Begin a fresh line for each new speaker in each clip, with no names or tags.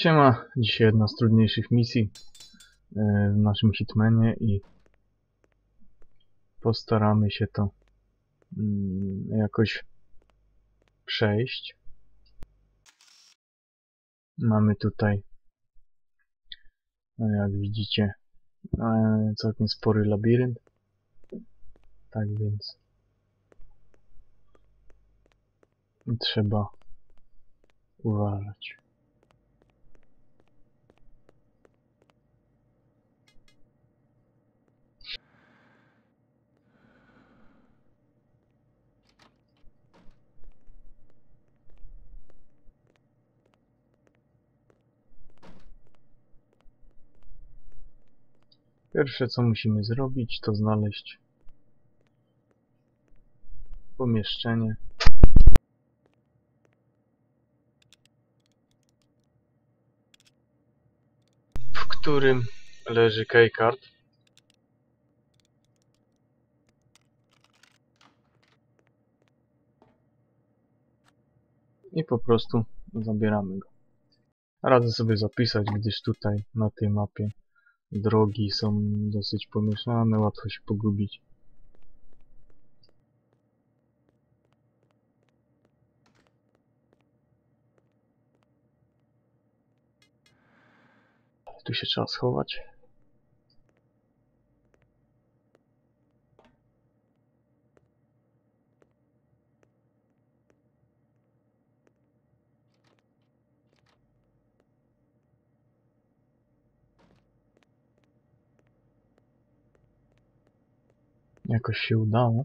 Siema, dzisiaj jedna z trudniejszych misji e, w naszym Hitmanie i postaramy się to mm, jakoś przejść. Mamy tutaj, no jak widzicie, e, całkiem spory labirynt. Tak więc trzeba uważać. Pierwsze co musimy zrobić to znaleźć pomieszczenie. W którym leży keycard i po prostu zabieramy go. Radzę sobie zapisać, gdyż tutaj na tej mapie drogi są dosyć pomieszane, łatwo się pogubić. Tu się trzeba schować. Jakoś się udało.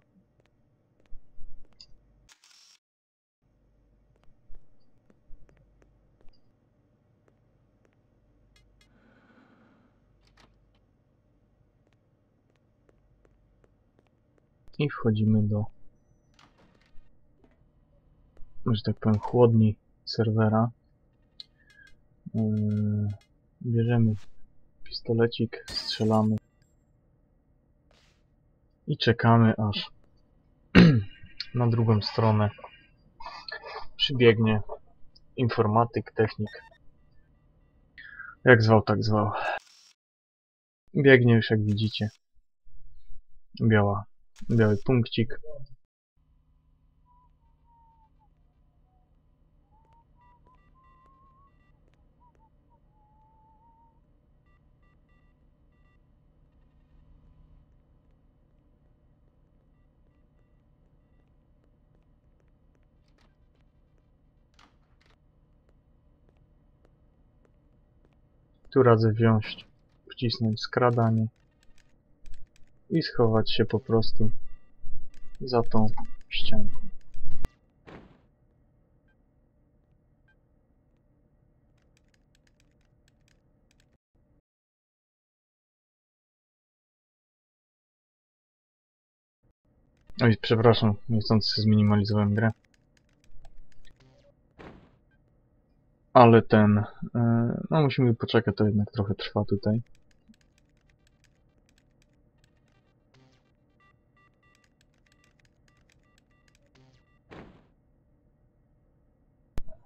I wchodzimy do, że tak powiem, chłodni serwera. Yy, bierzemy pistolecik, strzelamy i czekamy aż na drugą stronę przybiegnie informatyk, technik. Jak zwał, tak zwał. Biegnie już jak widzicie. Biała, biały punkcik. Tu radzę wziąć, wcisnąć skradanie i schować się po prostu za tą ścianką. Oj, przepraszam, niechcący zminimalizowałem grę. Ale ten, e, no musimy poczekać, to jednak trochę trwa tutaj.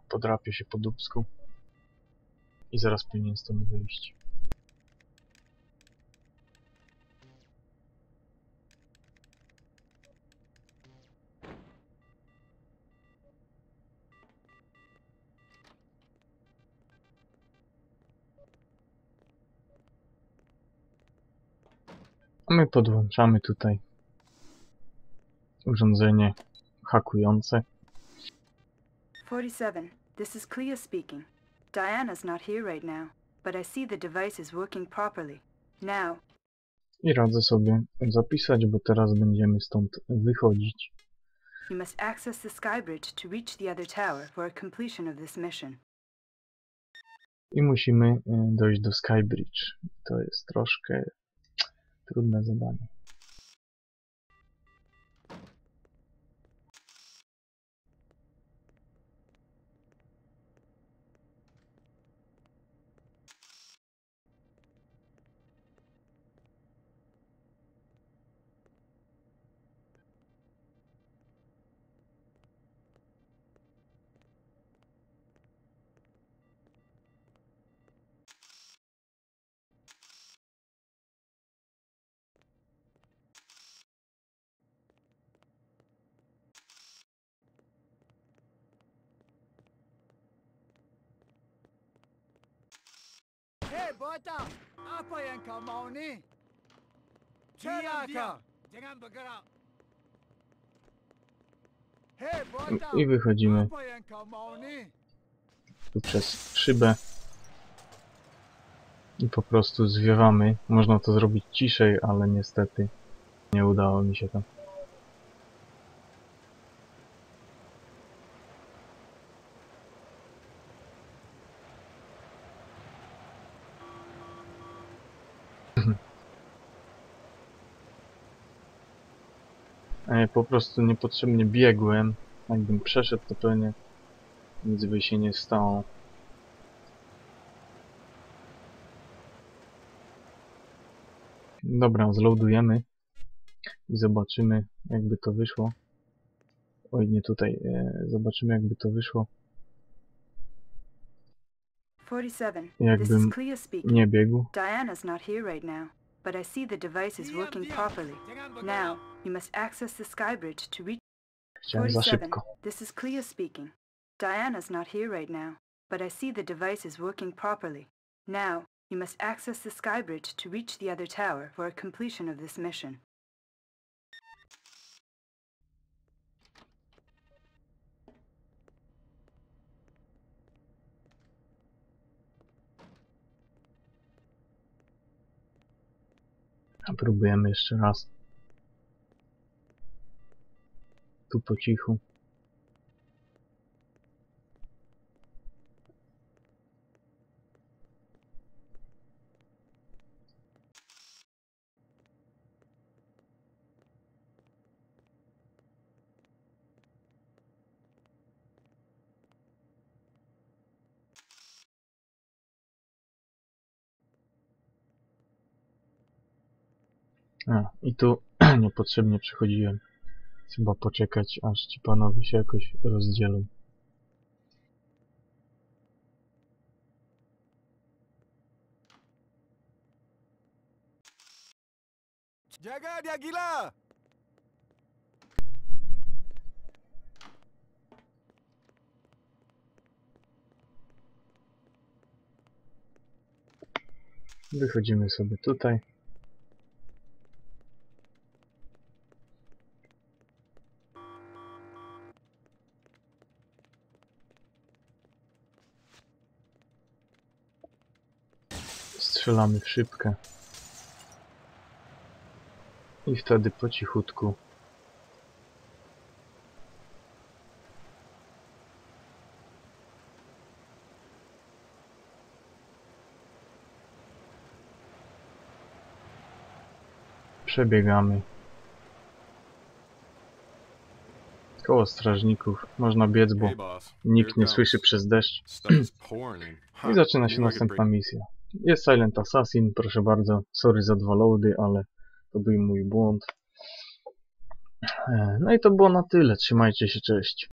Podrapię się po dubsku i zaraz powinien stąd wyjść. My podłączamy tutaj urządzenie hakujące.
47, this is speaking. Diana's not here right now, but I see the device is working properly. Now,
I radzę sobie zapisać, bo teraz będziemy stąd wychodzić.
you must access the skybridge to reach the other tower for completion of this mission.
I musimy y, dojść do Skybridge. To jest troszkę trudne zadanie.
Hei bota, apa yang kau mau ni? Biarkan, jangan bergerak. Hei bota,
I wychodzimy
apa yang kau mau ni?
tu przez szybę. I po prostu zwiewamy. Można to zrobić ciszej, ale niestety nie udało mi się to. Po prostu niepotrzebnie biegłem. Jakbym przeszedł, to pewnie nic by się nie stało. Dobra, zloadujemy i zobaczymy jakby to wyszło. Oj, nie tutaj. E, zobaczymy jakby to wyszło.
47. This
Jakbym nie biegł.
Diana's not here right now, but I see the device is working properly. Now, you must access the skybridge to reach
Chciałem za
47.
szybko.
This is Clea speaking. Diana's not here right now, but I see the device is working properly. Now, you must access the skybridge to reach the other tower for a completion of this mission.
Próbujemy jeszcze raz. Tu po cichu. A, i tu niepotrzebnie przechodziłem. Trzeba poczekać, aż ci panowie się jakoś rozdzielą.
Jaga dia gila.
Wychodzimy sobie tutaj. Strzelamy w szybkę. I wtedy po cichutku przebiegamy koło strażników. Można biec, bo nikt nie słyszy przez deszcz. I zaczyna się następna misja. Jest Silent Assassin, proszę bardzo. Sorry za dwa loady, ale to był mój błąd. E, No i to było na tyle. Trzymajcie się, cześć.